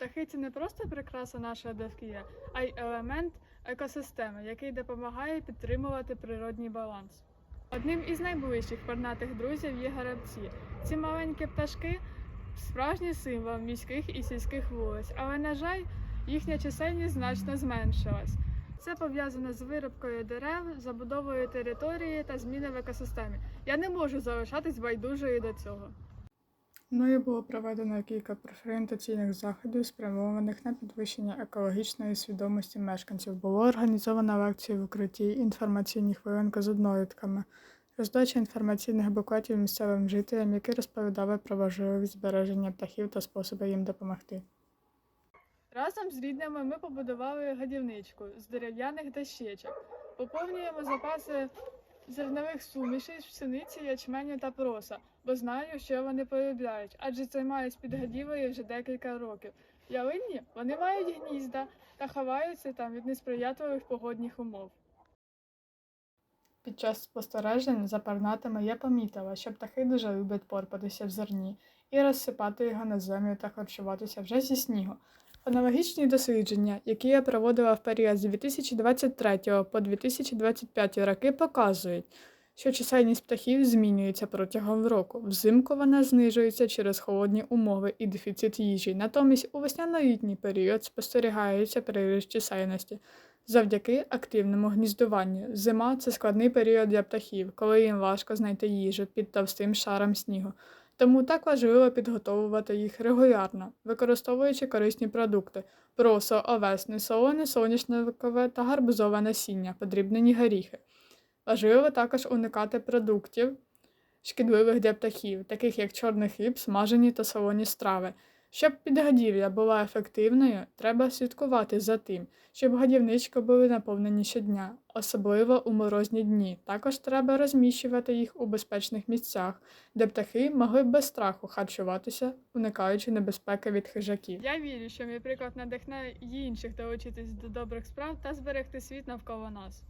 Птахи це не просто прикраса нашого довкілля, а й елемент екосистеми, який допомагає підтримувати природній баланс. Одним із найближчих пернатих друзів є горобці. Ці маленькі пташки справжній символ міських і сільських вулиць, але, на жаль, їхня чисельність значно зменшилась. Це пов'язано з вирубкою дерев, забудовою території та зміни в екосистемі. Я не можу залишатись байдужою до цього. Мною було проведено кілька профорієнтаційних заходів, спрямованих на підвищення екологічної свідомості мешканців. Було організовано лекції в укритті, інформаційні хвилинки з однолітками, роздача інформаційних буклетів місцевим жителям, які розповідали про важливість збереження птахів та способи їм допомогти. Разом з рідними ми побудували годівничку з дерев'яних дощечок. Поповнюємо запаси зернових сумішей пшениці, ячменю та проса, бо знаю, що вони полюбляють, адже займаюсь підгодівлею вже декілька років. Ялині вони мають гнізда та ховаються там від несприятливих погодних умов. Під час спостережень за пернатими я помітила, що птахи дуже люблять порпатися в зерні і розсипати його на землю та харчуватися вже зі снігу. Аналогічні дослідження, які я проводила в період з 2023 по 2025 роки, показують, що чисельність птахів змінюється протягом року. Взимку вона знижується через холодні умови і дефіцит їжі. Натомість у весняно-літній період спостерігається приріст чисельності завдяки активному гніздуванню. Зима це складний період для птахів, коли їм важко знайти їжу під товстим шаром снігу. Тому так важливо підготовувати їх регулярно, використовуючи корисні продукти: просо, овесне, солоне, соняшникове та гарбузове насіння, подрібнені горіхи. Важливо також уникати продуктів, шкідливих для птахів, таких як чорний хліб, смажені та солоні страви. Щоб підгодівля була ефективною, треба слідкувати за тим, щоб годівнички були наповнені щодня, особливо у морозні дні. Також треба розміщувати їх у безпечних місцях, де птахи могли без страху харчуватися, уникаючи небезпеки від хижаків. Я вірю, що мій приклад надихне інших долучитись до добрих справ та зберегти світ навколо нас.